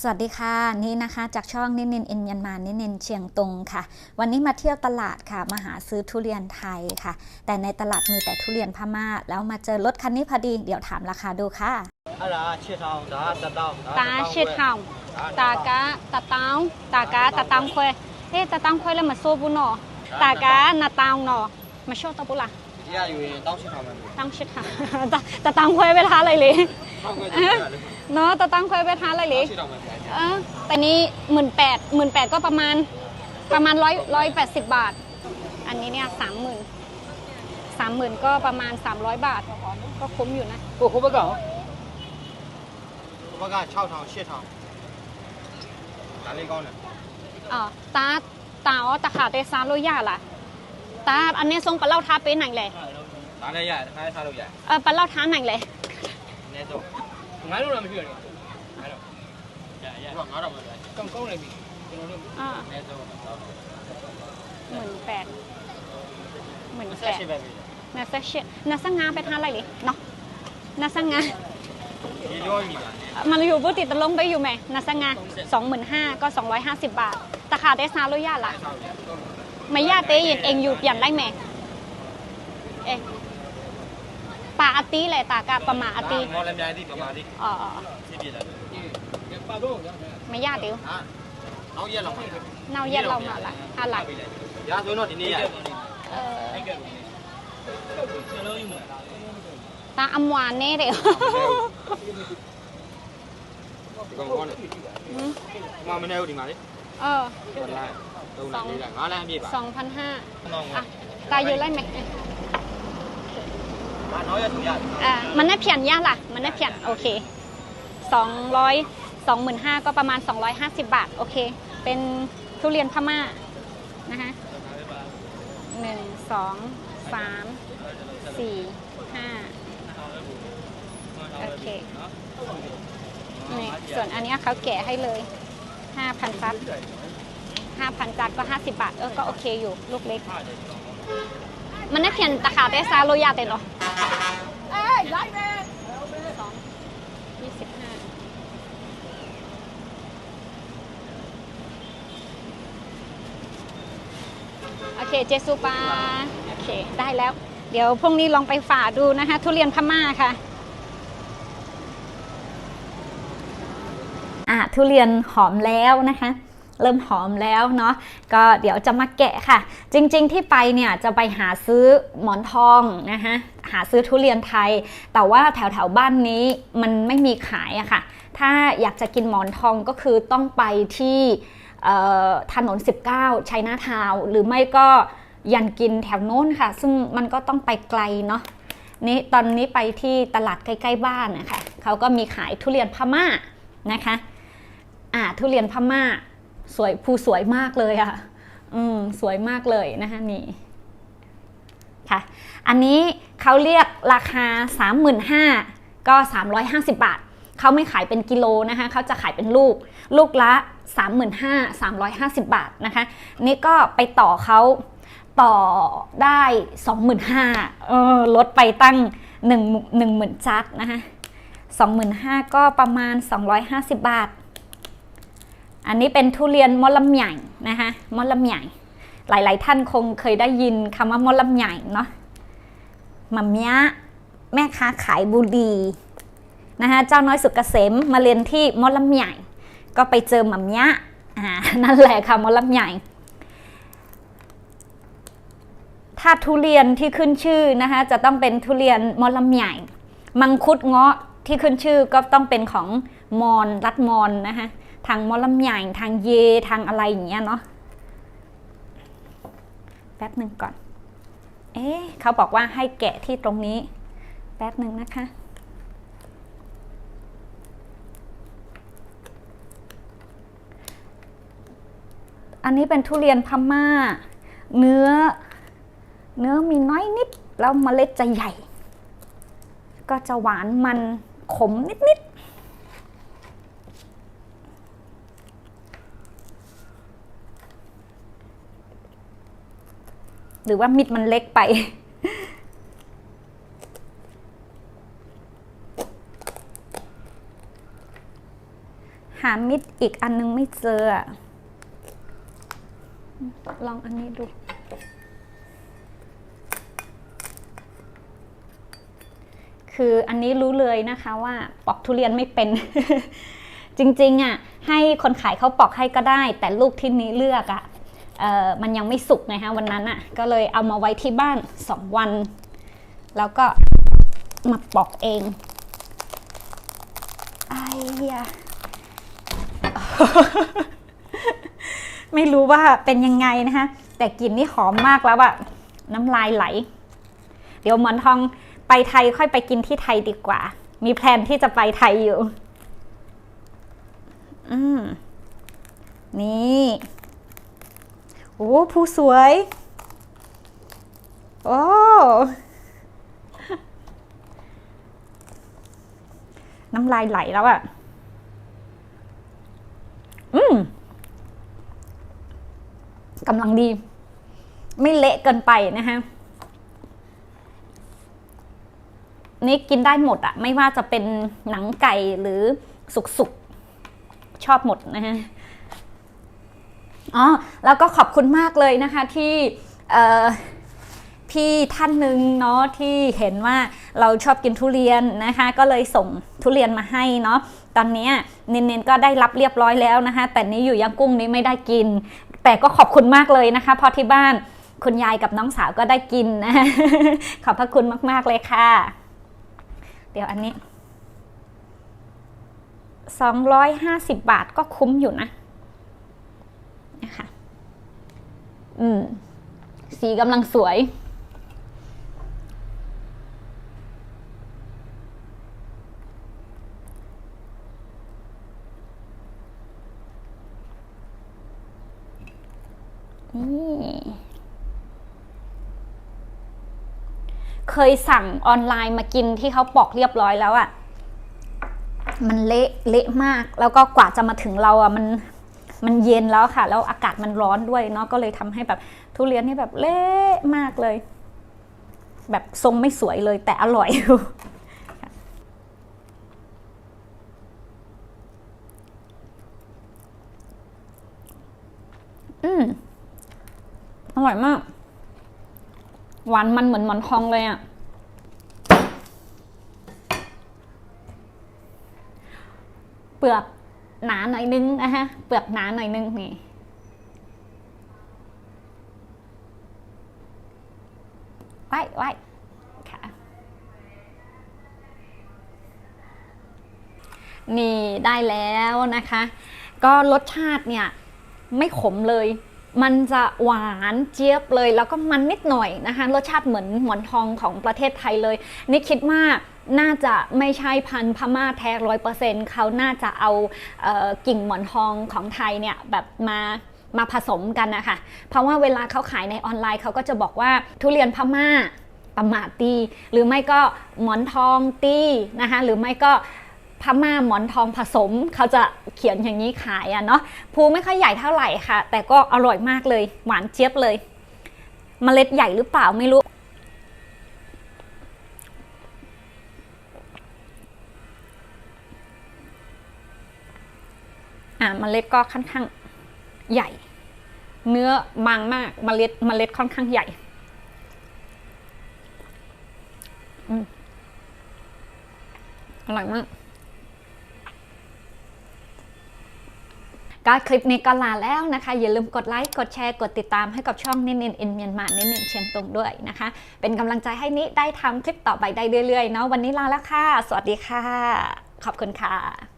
สวัสดีค่ะ นี่นะคะ จากช่องนินนินอินยันมานินนนเชียงตุงค่ะ วันนี้มาเที่ยวตลาดค่ะ มาหาซื้อทุเรียนไทยค่ะ แต่ในตลาดมีแต่ทุเรียนพม่า แล้วมาเจอรถคันนี้พอดี เดี๋ยวถามราคาดูค่ะตาเชิดเห่งตากะตาต้าวตากะตาตังควยเอ๊ตาตังควยแล้วมาโซบุนอตากะนาต้าวนอมาโชตะบุละ 依家要當雪行咪？當雪行，特特登佢ไปท้าอะไรเลยเนาะแต่ตั้งเคยไปท้าอะไรเลยเออแต่นี้หมื่นแปดหมื่นแปดก็ประมาณประมาณร้อยร้อยแปดสิบบาท อันนี้เนี่ยสามหมื่นสามหมื่นก็ประมาณสามร้อยบาท ก็คุ้มอยู่นะโอ้คุ้มปะก่อนคุ้มปะก่องเชี่าทองเนี่ยทอง哪里高呢？哦，打打โ，打ย่าล่ะ。 ตาอันนี้ทรงปลาเล่าท้าเป็นหนังเลยตาได้ใหญ่ท้าได้าเราใหญ่เออปลาเล่าท้าหนังเลยเนี่ยจบงั้นเราไม่เชื่อเลยงั้นเรใหญ่ใหญ่กาไม่เก้องก้องเลยมีอ่าเนี่ยจบหมื่นแปดเหมือนแปดนาซาเชนาซางาไปท้าอะไรลิเนาะนาซางามาอยู่บุติตะลงไปอยู่ไหมนาซางาสองหมื่นห้าก็สองร้อยห้าสิบบาทตะขาเด้ซาลุยาละ ไม่ยาเตย็นเองอยู่ยันได้ไหมเอ๊ะปาอตีเลยตากะประมาอตีมอลำไยที่ประมาดีอ๋อที่ไม่ยาเตียวเอาเย็นเราเอาเย็นเรามาละอะไรยาตัวนอที่นี่อะตาอำวานแน่เดี๋ยวมาไม่แน่ดีมาดิเออ ตู้หนดีหลังเนาะนะบีบสองพันห้าตายองอะ Tayo lang may... Ano yan? Yan. มันได้เพียนย่าล่ะ มันได้เพียนโอเคสองร้อยสองหมื่นห้าก็ประมาณสองร้อยห้าสิบบาท โอเค เป็นทุเรียนพม่า นะคะหนึ่งสองสามสี่ห้าโอเคนี่ส่วนอันนี้เขาแกะให้เลยห้าพันซับ 5,000จานก็ 50 บาท เออ ก็โอเคอยู่ ลูกเล็ก มันได้เพียงตะขาเตซาโรยาเต็นหรอเอ้ยไรอสิโอเค เจสูปา โอเค ได้แล้ว เดี๋ยวพรุ่งนี้ลองไปฝ่าดูนะคะ ทุเรียนพม่าค่ะอะทุเรียนหอมแล้วนะคะ เริ่มหอมแล้วเนาะก็เดี๋ยวจะมาแกะค่ะ จริงๆที่ไปเนี่ยจะไปหาซื้อหมอนทองนะคะหาซื้อทุเรียนไทย แต่ว่าแถวๆบ้านนี้มันไม่มีขายอะค่ะ ถ้าอยากจะกินหมอนทองก็คือต้องไปที่ถนน 19ชัยนาทาว หรือไม่ก็ยันกินแถวโน้นค่ะ ซึ่งมันก็ต้องไปไกลเนาะนี่ตอนนี้ไปที่ตลาดใกล้ ๆ บ้านนะคะเขาก็มีขายทุเรียนพม่านะคะอ่าทุเรียนพม่า สวยภูสวยมากเลยอะอืมสวยมากเลยนะคะนี่ค่ะ อันนี้เขาเรียกราคา 35,000 ก็ 350 บาท เขาไม่ขายเป็นกิโลนะคะ เขาจะขายเป็นลูก ลูกละ 35,000 350 บาทนะคะ นี่ก็ไปต่อเขาต่อได้ 25,000เออลดไปตั้ง 1 10,000จัดนะคะ25,000 ก็ประมาณ 250 บาท อันนี้เป็นทุเรียนมอลำใหญ่นะคะมอลำใหญ่ หลาย ๆ ท่านคงเคยได้ยินคำว่ามอลำใหญ่เนาะมัมยะแม่ค้าขายบุรีนะคะเจ้าน้อยสุกเกษมมาเรียนที่มอลำใหญ่ ก็ไปเจอมัมยะอ่านั่นแหละค่ะมอลำใหญ่ถ้าทุเรียนที่ขึ้นชื่อนะคะจะต้องเป็นทุเรียนมอลลำใหญ่ มังคุดเงาะที่ขึ้นชื่อก็ต้องเป็นของมอนรัดมอนนะคะ ทางมอลลำใหญ่ทางเยทางอะไรอย่างเงี้ยเนาะแป๊บหนึ่งก่อน เอ๊ะเขาบอกว่าให้แกะที่ตรงนี้ แป๊บหนึ่งนะคะ อันนี้เป็นทุเรียนพม่า เนื้อ เนื้อมีน้อยนิด แล้วเมล็ดจะใหญ่ ก็จะหวานมันขมนิด หรือว่ามิดมันเล็กไป หามิดอีกอันนึงไม่เจอ ลองอันนี้ดู คืออันนี้รู้เลยนะคะว่าปอกทุเรียนไม่เป็นจริงๆอะให้คนขายเขาปอกให้ก็ได้ แต่ลูกที่นี้เลือกอะเอ่อ มันยังไม่สุกไงฮะวันนั้นอะก็เลยเอามาไว้ที่บ้านสองวัน แล้วก็มาปอกเองไอ้เหี้ยไม่รู้ว่าเป็นยังไงนะคะแต่กลิ่นนี่หอมมากแล้วอะน้ำลายไหล เดี๋ยวหมอนทองไปไทยค่อยไปกินที่ไทยดีกว่า มีแพลนที่จะไปไทยอยู่ อืม นี่ โอ้ผู้สวย โอ้ น้ำลายไหลแล้วอะอืมกำลังดี ไม่เละเกินไปนะคะนี่กินได้หมดอะไม่ว่าจะเป็นหนังไก่หรือสุกๆ ชอบหมดนะฮะ อ๋อแล้วก็ขอบคุณมากเลยนะคะที่พี่ท่านหนึ่งเนาะที่เห็นว่าเราชอบกินทุเรียนนะคะ ก็เลยส่งทุเรียนมาให้เนาะตอนนี้เนนๆก็ได้รับเรียบร้อยแล้วนะคะ แต่นี้อยู่ยังกุ้งนี้ไม่ได้กิน แต่ก็ขอบคุณมากเลยนะคะเพอที่บ้านคุณยายกับน้องสาวก็ได้กินนะขอบพระคุณมาก ๆเลยค่ะ เดี๋ยวอันนี้ 250 บาทก็คุ้มอยู่นะ นะคะ อืม สีกำลังสวย นี่เคยสั่งออนไลน์มากินที่เขาปอกเรียบร้อยแล้วอะ่ะ มันเละเละมาก แล้วก็กว่าจะมาถึงเราอะ่ะมัน มันเย็นแล้วค่ะ แล้วอากาศมันร้อนด้วยเนาะก็เลยทำให้แบบทุเรียนนี่แบบเละมากเลย แบบทรงไม่สวยเลยแต่อร่อยอยู่อืมอร่อยมาก หวานมันเหมือนหมอนทองเลยอะ่ะเปลือก นาหน่อยนึงนะคะเปลือกหนาหน่อยนึงนี่ไว้ไว้ค่ะนี่ได้แล้วนะคะ ก็รสชาติเนี่ยไม่ขมเลย มันจะหวานเจี๊ยบเลย แล้วก็มันนิดหน่อยนะคะ รสชาติเหมือนหมอนทองของประเทศไทยเลย นี่คิดว่าน่าจะไม่ใช่พันธุ์พม่าแท้ร้อยเปอร์เซ็นต์เขาน่าจะเอาเออกิ่งหมอนทองของไทยเนี่ยแบบมามาผสมกันนะคะ เพราะว่าเวลาเขาขายในออนไลน์เขาก็จะบอกว่าทุเรียนพม่าปมาตี หรือไม่ก็หมอนทองตีนะคะ หรือไม่ก็ พม่าหมอนทองผสมเขาจะเขียนอย่างนี้ขายอะเนาะภูไม่ค่อยใหญ่เท่าไหร่ค่ะ แต่ก็อร่อยมากเลย หวานเจี๊ยบเลยเมล็ดใหญ่หรือเปล่าไม่รู้ อ่าเมล็ดก็ค่อนข้างใหญ่ เนื้อบางมากเมล็ดเมล็ดค่อนข้างใหญ่อร่อยมาก ก็คลิปนี้ก็ลาแล้วนะคะ อย่าลืมกดไลค์ กดแชร์ กดติดตามให้กับช่องนินนินอินเมียนมาเนินนินเชียงตุงด้วยนะคะ เป็นกำลังใจให้นิได้ทำคลิปต่อไปได้เรื่อยๆเนาะวันนี้ลาแล้วค่ะ สวัสดีค่ะ ขอบคุณค่ะ